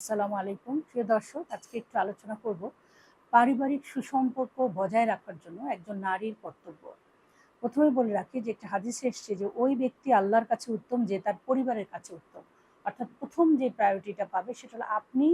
আসসালামু আলাইকুম। প্রিয় দর্শক, আজকে একটু আলোচনা করব পারিবারিক সুসম্পর্ক বজায় রাখার জন্য একজন নারীর কর্তব্য। প্রথমে বলে রাখি যে, একটা হাদিসে এসছে যে, ওই ব্যক্তি আল্লাহর কাছে উত্তম যে, তার পরিবারের কাছে উত্তম। অর্থাৎ প্রথম যে প্রায়োরিটিটা পাবে, সেটা হলো আপনি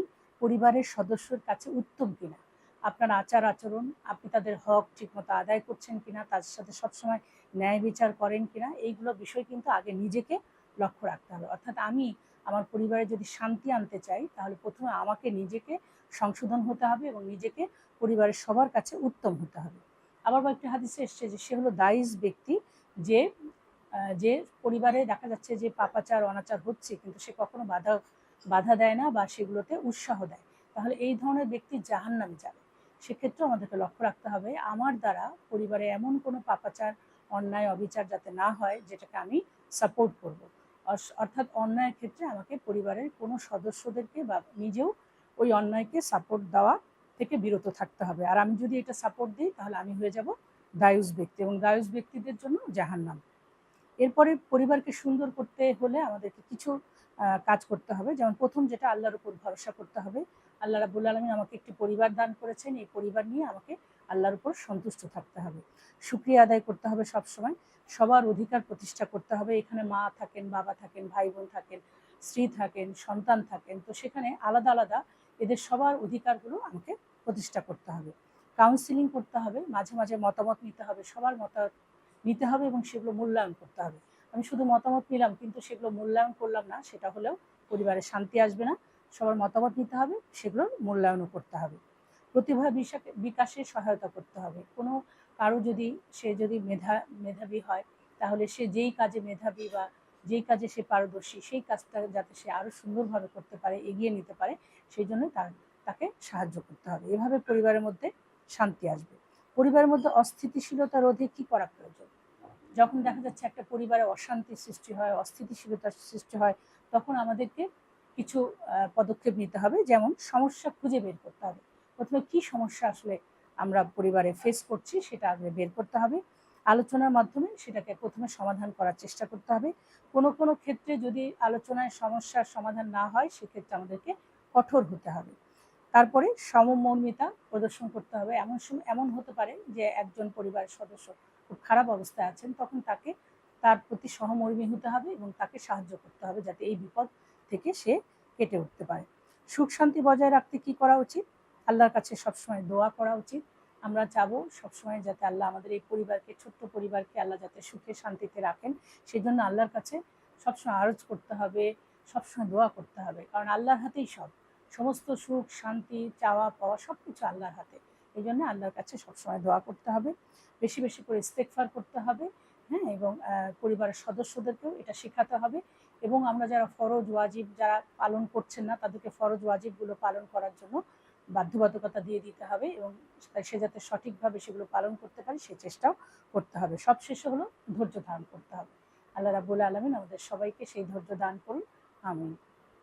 পরিবারের সদস্যের কাছে উত্তম কিনা। আপনার আচার আচরণ, আপনি তাদের হক ঠিকমতো আদায় করছেন কিনা, তাদের সাথে সবসময় ন্যায় বিচার করেন কিনা, এইগুলো বিষয় কিন্তু আগে নিজেকে লক্ষ্য রাখতে হবে। অর্থাৎ আমি আমার পরিবারে যদি শান্তি আনতে চাই, তাহলে প্রথমে আমাকে নিজেকে সংশোধন হতে হবে এবং নিজেকে পরিবারের সবার কাছে উত্তম হতে হবে। আবার বা একটি হাদিসে এসছে যে, সে হলো দায়িস ব্যক্তি যে যে পরিবারে দেখা যাচ্ছে যে পাপাচার, অনাচার হচ্ছে, কিন্তু সে কখনো বাধা বাধা দেয় না বা সেগুলোতে উৎসাহ দেয়। তাহলে এই ধরনের ব্যক্তি জাহান নামে যাবে। সেক্ষেত্রে আমাদেরকে লক্ষ্য রাখতে হবে, আমার দ্বারা পরিবারে এমন কোনো পাপাচার, অন্যায়, অবিচার যাতে না হয়, যেটাকে আমি সাপোর্ট করব। অর্থাৎ অন্যায়ের ক্ষেত্রে আমাকে পরিবারের কোনো সদস্যদেরকে বা নিজেও ওই অন্যায়কে সাপোর্ট দেওয়া থেকে বিরত থাকতে হবে। আর আমি যদি এটা সাপোর্ট দিই, তাহলে আমি হয়ে যাব দায়ুস ব্যক্তি এবং দায়ুস ব্যক্তিদের জন্য জাহান্নাম। এরপরে পরিবারকে সুন্দর করতে হলে আমাদেরকে কিছু কাজ করতে হবে। যেমন প্রথম যেটা আল্লাহর উপর ভরসা করতে হবে। আল্লাহ রাবুল আলমিন আমাকে একটি পরিবার দান করেছেন। এই পরিবার নিয়ে আমাকে আল্লাহর উপর সন্তুষ্ট থাকতে হবে। সুক্রিয়া আদায় করতে হবে সবসময়। সবার অধিকার প্রতিষ্ঠা করতে হবে। এখানে মা থাকেন, বাবা থাকেন ভাই বোন থাকেন, স্ত্রী থাকেন, সন্তান থাকেন। তো সেখানে আলাদা আলাদা এদের সবার অধিকারগুলো আমাকে প্রতিষ্ঠা করতে হবে। কাউন্সিলিং করতে হবে, মাঝে মাঝে মতামত নিতে হবে, সবার মতামত নিতে হবে এবং সেগুলো মূল্যায়ন করতে হবে। আমি শুধু মতামত নিলাম কিন্তু সেগুলো মূল্যায়ন করলাম না, সেটা হলেও পরিবারে শান্তি আসবে না। সবার মতামত নিতে হবে, সেগুলোর মূল্যায়নও করতে হবে। প্রতিভা বিকাশে সহায়তা করতে হবে। কোনো কারও যদি সে যদি মেধা, মেধাবী হয়, তাহলে সে যেই কাজে মেধাবী বা যেই কাজে সে পারদর্শী, সেই কাজটা যাতে সে আরও সুন্দরভাবে করতে পারে, এগিয়ে নিতে পারে, সেই জন্য তার, তাকে সাহায্য করতে হবে। এভাবে পরিবারের মধ্যে শান্তি আসবে। পরিবারের মধ্যে অস্থিতিশীলতা রোধে কি করা প্রয়োজন? যখন দেখা যাচ্ছে একটা পরিবারে অশান্তি সৃষ্টি হয় অস্থিতিশীলতার সৃষ্টি হয়, তখন আমাদেরকে কিছু পদক্ষেপ নিতে হবে। যেমন সমস্যা খুঁজে বের করতে হবে। প্রথমে কি সমস্যা আসলে আমরা পরিবারে ফেস করছি, সেটা আগে বের করতে হবে। আলোচনার মাধ্যমে সেটাকে প্রথমে সমাধান করার চেষ্টা করতে হবে। কোনো কোনো ক্ষেত্রে যদি আলোচনায় সমস্যার সমাধান না হয়, সেক্ষেত্রে আমাদেরকে কঠোর হতে হবে। তারপরে সমমর্মিতা প্রদর্শন করতে হবে। এমন সময় এমন হতে পারে যে একজন পরিবারের সদস্য খুব খারাপ অবস্থায় আছেন, তখন তাকে তার প্রতি সহমর্মী হতে হবে এবং তাকে সাহায্য করতে হবে যাতে এই বিপদ থেকে সে কেটে উঠতে পারে। সুখ শান্তি বজায় রাখতে কি করা উচিত? আল্লাহর কাছে সবসময় দোয়া করা উচিত। আমরা চাবো সবসময় যাতে আল্লাহ আমাদের এই পরিবারকে, ছোট্ট পরিবারকে আল্লাহ যাতে সুখে শান্তিতে রাখেন। সেই জন্য আল্লাহর কাছে সবসময় আরজ করতে হবে, সবসময় দোয়া করতে হবে। কারণ আল্লাহর হাতেই সব। সমস্ত সুখ, শান্তি, চাওয়া, পাওয়া সব কিছু আল্লাহর হাতে। এই জন্য আল্লাহর কাছে সবসময় দোয়া করতে হবে। বেশি বেশি করে ইস্তেকফার করতে হবে হ্যাঁ? এবং পরিবারের সদস্যদেরকেও এটা শেখাতে হবে। এবং আমরা যারা ফরজ ওয়াজিব যারা পালন করছেন না, তাদেরকে ফরজ ওয়াজিবগুলো পালন করার জন্য বাধ্যবাধকতা দিয়ে দিতে হবে এবং সে যাতে সঠিকভাবে সেগুলো পালন করতে পারে, সে চেষ্টাও করতে হবে। সবশেষে হলো ধৈর্য ধারণ করতে হবে। আল্লাহ রাবুল আলমিন আমাদের সবাইকে সেই ধৈর্য দান করুন। আমিন।